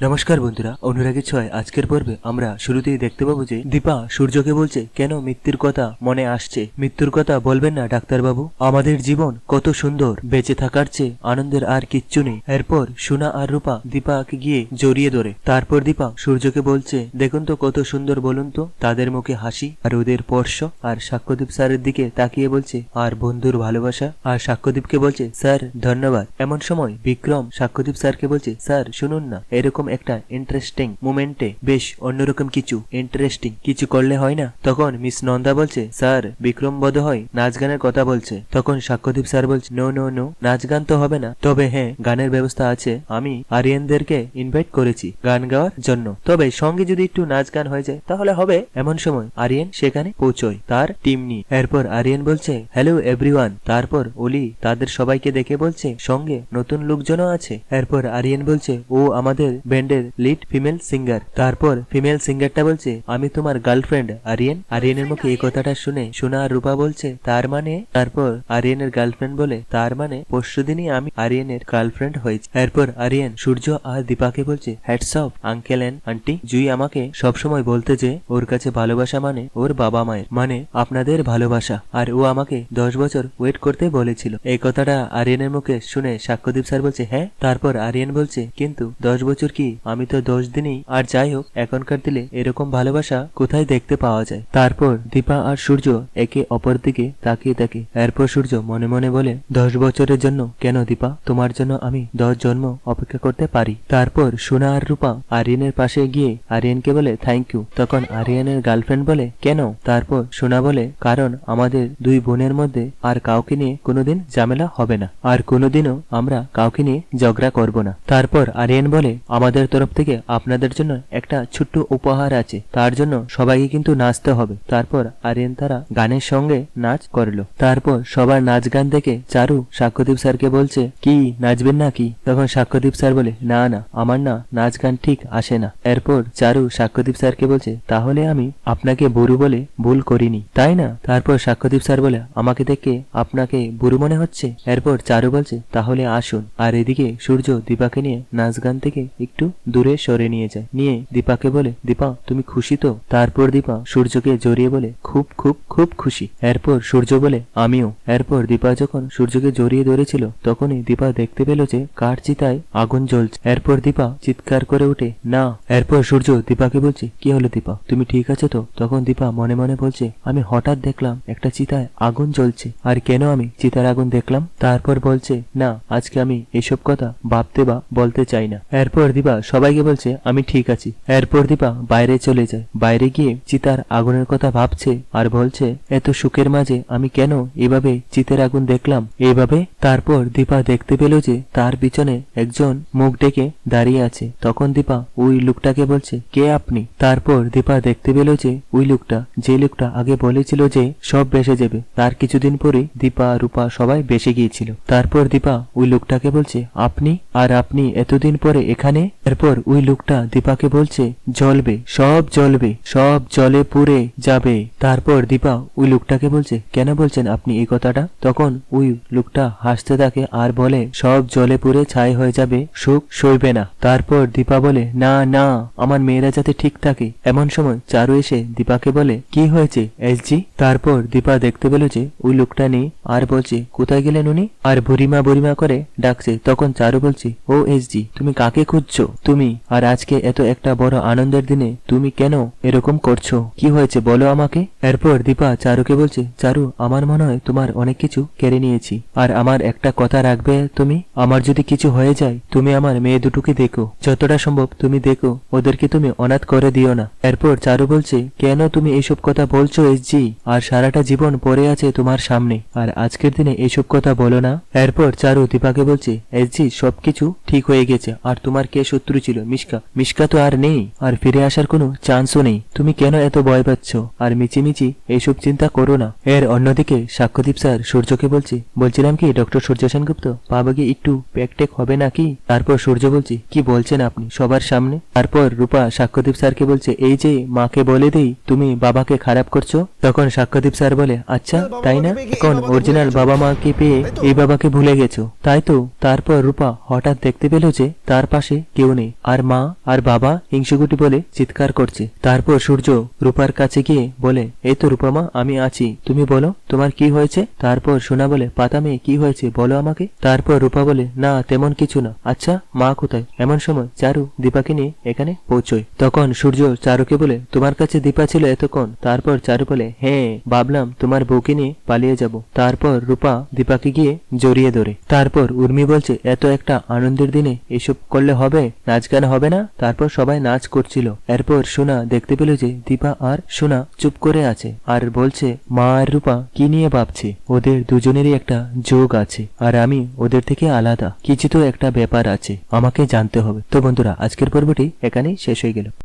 নমস্কার বন্ধুরা অনুরাগী ছয় আজকের পর্বে আমরা শুরুতেই দেখতে পাবো যে দীপা সূর্যকে বলছে, কেন মৃত্যুর কথা মনে আসছে? মৃত্যুর কথা বলবেন না, ডাক্তারবাবু। আমাদের জীবন কত সুন্দর, বেঁচে থাকার চেয়ে আনন্দের আর কিচ্ছু নেই। এরপর সোনা আর রূপা দীপাকে গিয়ে জড়িয়ে ধরে। তারপর দীপা সূর্যকে বলছে, দেখুন তো কত সুন্দর বলুন তো। তাদের মুখে হাসি আর ওদের স্পর্শ। আর সাক্ষ্যদীপ স্যারের দিকে তাকিয়ে বলছে, আর বন্ধুর ভালোবাসা? আর সাক্ষ্যদীপকে বলছে, স্যার, ধন্যবাদ। এমন সময় বিক্রম সাক্ষ্যদীপ স্যারকে বলছে, স্যার, শুনুন না। এরকম একটা ইন্টারেস্টিং মোমেন্টে বেশ অন্যরকম কিছু ইন্টারেস্টিং কিছু করলে হয় না? তখন মিস নন্দা বলছে, স্যার, বিক্রম বোধ হয় নাচ গানের কথা বলছে। তখন সাক্ষ্যদীপ স্যার বলছে নো নো নো নাচ গান তো হবে না। তবে হ্যাঁ গানের ব্যবস্থা আছে। আমি আরিয়ানদেরকে ইনভাইট করেছি গান গাওয়ার জন্য। তবে সঙ্গে যদি একটু নাচ গান হয়ে যায়, তাহলে হবে এমন সময় আরিয়ান সেখানে পৌঁছয় তার টিম নিয়ে। এরপর আরিয়ান বলছে হ্যালো এভরিওয়ান তারপর ওলি তাদের সবাইকে দেখে বলছে, সঙ্গে নতুন লোকজনও আছে। এরপর আরিয়ান বলছে, ও আমাদের ব্যান্ডের লিড ফিমেল সিঙ্গার তারপর ফিমেল সিঙ্গারটা বলছে, আমি তোমার গার্লফ্রেন্ড আরিয়ান। আরিয়ানের মুখে এই কথাটা শুনে সোনা আর রূপা বলছে, তার মানে? তারপর আরিয়ানের গার্লফ্রেন্ড বলে, তার মানে পরশু দিনই আমি আরিয়ানের গার্লফ্রেন্ড হয়েছি। এরপর আরিয়ান, সূর্য আর দীপাকে বলছে hats off uncle and aunty Jui আমাকে সবসময় বলতে যে, ওর কাছে ভালোবাসা মানে ওর বাবা মায়ের। মানে আপনাদের ভালোবাসা। আর ও আমাকে দশ বছর ওয়েট করতে বলেছিল। এই কথাটা আরিয়ানের মুখে শুনে সাক্ষ্যদীপ স্যার বলছে হ্যাঁ? তারপর আরিয়ান বলছে, কিন্তু দশ বছর কি আমি তো দশ দিনই, আর যাই হোক, এখনকার দিলে এরকম ভালোবাসা কোথায় দেখতে পাওয়া যায়? তারপর দীপা আর সূর্য একে অপর দিকে তাকিয়ে থাকে। এরপর সূর্য মনে মনে বলে, দশ বছরের জন্য কেন দীপা? তোমার জন্য আমি দশ জন্ম অপেক্ষা করতে পারি। তারপর সোনা আর রূপা আরিয়ানের পাশে গিয়ে আরিয়ানকে বলে থ্যাংক ইউ তখন আরিয়ানের গার্লফ্রেন্ড বলে, কেন? তারপর সোনা বলে, কারণ আমাদের দুই বোনের মধ্যে আর কাউকে নিয়ে কোনোদিন ঝামেলা হবে না। আর কোনোদিনও আমরা কাউকে নিয়ে ঝগড়া করব না। তারপর আরিয়ান বলে, আমাদের তরফ থেকে আপনাদের জন্য একটা ছোট্ট উপহার আছে। তার জন্য সবাইকে কিন্তু নাচতে হবে। তারপর আরিয়ান তারা গানের সঙ্গে নাচ করল। তারপর সবার নাচ গান দেখে চারু সাক্ষ্যদীপ স্যারকে বলছে, কি, নাচবেন না কি তখন সাক্ষ্যদীপ স্যার বলে, না না, আমার না নাচ গান ঠিক আসে না। এরপর চারু সাক্ষ্যদীপ স্যারকে বলছে, তাহলে আমি আপনাকে বুড়ু বলে ভুল করিনি। তাই না? তারপর সাক্ষ্যদীপ স্যার বলে, আমাকে দেখে আপনাকে বুড়ু মনে হচ্ছে? এরপর চারু বলছে, তাহলে আসুন। আর এদিকে সূর্য দীপাকে নিয়ে নাচ গান থেকে একটু দূরে সরে নিয়ে যায়। নিয়ে দীপাকে বলে, দীপা, তুমি খুশি তো? তারপর দীপা সূর্যকে জড়িয়ে বলে, খুব খুব খুব খুশি। এরপর সূর্য বলে, আমিও। এরপর দীপা যখন সূর্যকে জড়িয়ে ধরেছিল, তখনই দীপা দেখতে পেল যে কার চিতায় আগুন জ্বলছে। এরপর দীপা চিৎকার করে উঠে না। এরপর সূর্য দীপাকে বলছে, কি হলো দীপা? তুমি ঠিক আছে তো? তখন দীপা মনে মনে বলছে, আমি হঠাৎ দেখলাম একটা চিতায় আগুন জ্বলছে। আর কেন আমি চিতার আগুন দেখলাম? তারপর বলছে, না, আজকে আমি এসব কথা ভাবতে বা বলতে চাই না। এরপর দীপা সবাইকে বলছে, আমি ঠিক আছি। এরপর দীপা বাইরে চলে যায়। বাইরে গিয়ে চিতার আগুনের কথা ভাবছে আর বলছে, এত সুখের মাঝে আমি কেন এভাবে চিতের আগুন দেখলাম? এইভাবে তারপর দীপা দেখতে পেল যে তার পিছনে একজন মুখ ডেকে দাঁড়িয়ে আছে। তখন দীপা ওই লোকটাকে বলছে, কে আপনি? তারপর দীপা দেখতে পেল যে ওই লোকটা, যে লোকটা আগে বলেছিল যে সব বেসে যাবে। তার কিছুদিন পরে দীপা রূপা সবাই বেসে গিয়েছিল। তারপর দীপা ওই লোকটাকে বলছে, আপনি আর আপনি এতদিন পরে এখানে? এরপর ওই লোকটা দীপাকে বলছে, জ্বলবে, সব জ্বলবে, সব জলে পুড়ে যাবে। তারপর দীপা ওই লোকটাকে বলছে, কেন বলছেন আপনি এই কথাটা? তখন ওই লোকটা হাসতে থাকে আর বলে, সব জলে পুড়ে ছাই হয়ে যাবে, সুখ সইবে না। তারপর দীপা বলে, না না, আমার মেয়েরা যাতে ঠিক থাকে। এমন সময় চারু এসে দীপাকে বলে, কি হয়েছে এসজি তারপর দীপা দেখতে পেল যে ওই লোকটা নেই আর বলছে, কোথায় গেলেন উনি? আর বুড়িমা বুড়িমা করে ডাকছে। তখন চারু বলছে, ও এসজি তুমি কাকে খুঁজছো? তুমি আর আজকে এত একটা বড় আনন্দের দিনে তুমি কেন এরকম করছ? কি হয়েছে বলো আমাকে? এরপর দীপা চারুকে বলছে, চারু, আমার মনে হয় তোমার অনেক কিছু কেড়ে নিয়েছি। আর আমার একটা কথা রাখবে তুমি? আমার যদি কিছু হয়ে যায়, তুমি আমার মেয়ে দুটোকে দেখো। যতটা সম্ভব তুমি দেখো, ওদেরকে তুমি অনাথ করে দিও না। এরপর চারু বলছে, কেন তুমি এইসব কথা বলছো এসজি আর সারাটা জীবন পড়ে আছে তোমার সামনে। আর আজকের দিনে এইসব কথা বলো না? এরপর চারু দীপাকে বলছে এসজি সবকিছু ঠিক হয়ে গেছে। আর তোমার কে শত্রু ছিল মিশকা। মিশকা তো আর নেই আর ফিরে আসার কোনো চান্সও নেই। তুমি কেন এত ভয় পাচ্ছ? আর মিচিমিচি এইসব চিন্তা করো না। এর অন্যদিকে সাক্ষ্যদীপ স্যার সূর্যকে বলছে বলছিলাম কি ডক্টর সূর্য সেনগুপ্ত পাবাগে একটু প্যাকটেক হবে নাকি? তারপর সূর্য বলছে কি বলছেন আপনি সবার সামনে? তারপর রূপা সাক্ষ্যদীপ স্যারকে বলছে এই যে মাকে বলে দেই তুমি বাবাকে খারাপ করছ? তখন সাক্ষ্যদীপ স্যার বলে আচ্ছা তাই না? এখন অরিজিনাল বাবা মাকে পেয়ে এই বাবাকে ভুলে গেছো। তাই তো তারপর রূপা হঠাৎ দেখতে পেল যে তার পাশে কেউ শুনে আর মা আর বাবা হিংসুগুটি বলে চিৎকার করছে। তারপর সূর্য রূপার কাছে গিয়ে বলে, এই তো রূপামা, আমি আছি। তুমি বলো, তোমার কি হয়েছে? তারপর সোনা বলে, পাতা মেয়ে, কি হয়েছে? বলো আমাকে। তারপর রূপা বলে, না, তেমন কিছু না। আচ্ছা মা কোথায়? এমন সময় চারু দীপাকে নিয়ে এখানে পৌঁছয়। তখন সূর্য চারুকে বলে, তোমার কাছে দীপা ছিল এতক্ষণ? তারপর চারু বলে হ্যাঁ ভাবলাম তোমার বউকে নিয়ে পালিয়ে যাব। তারপর রূপা দীপাকে গিয়ে জড়িয়ে ধরে। তারপর উর্মি বলছে, এত একটা আনন্দের দিনে এসব করলে হবে? নাচ গান হবে না? তারপর সবাই নাচ করছিল। এরপর সোনা দেখতে পেল যে দীপা আর সোনা চুপ করে আছে আর বলছে, মা আর রূপা, কি নিয়ে ভাবছে? ওদের দুজনেরই একটা যোগ আছে আর আমি ওদের থেকে আলাদা। কিছু তো একটা ব্যাপার আছে। আমাকে জানতে হবে। তো বন্ধুরা, আজকের পর্বটি এখানেই শেষ হয়ে গেল।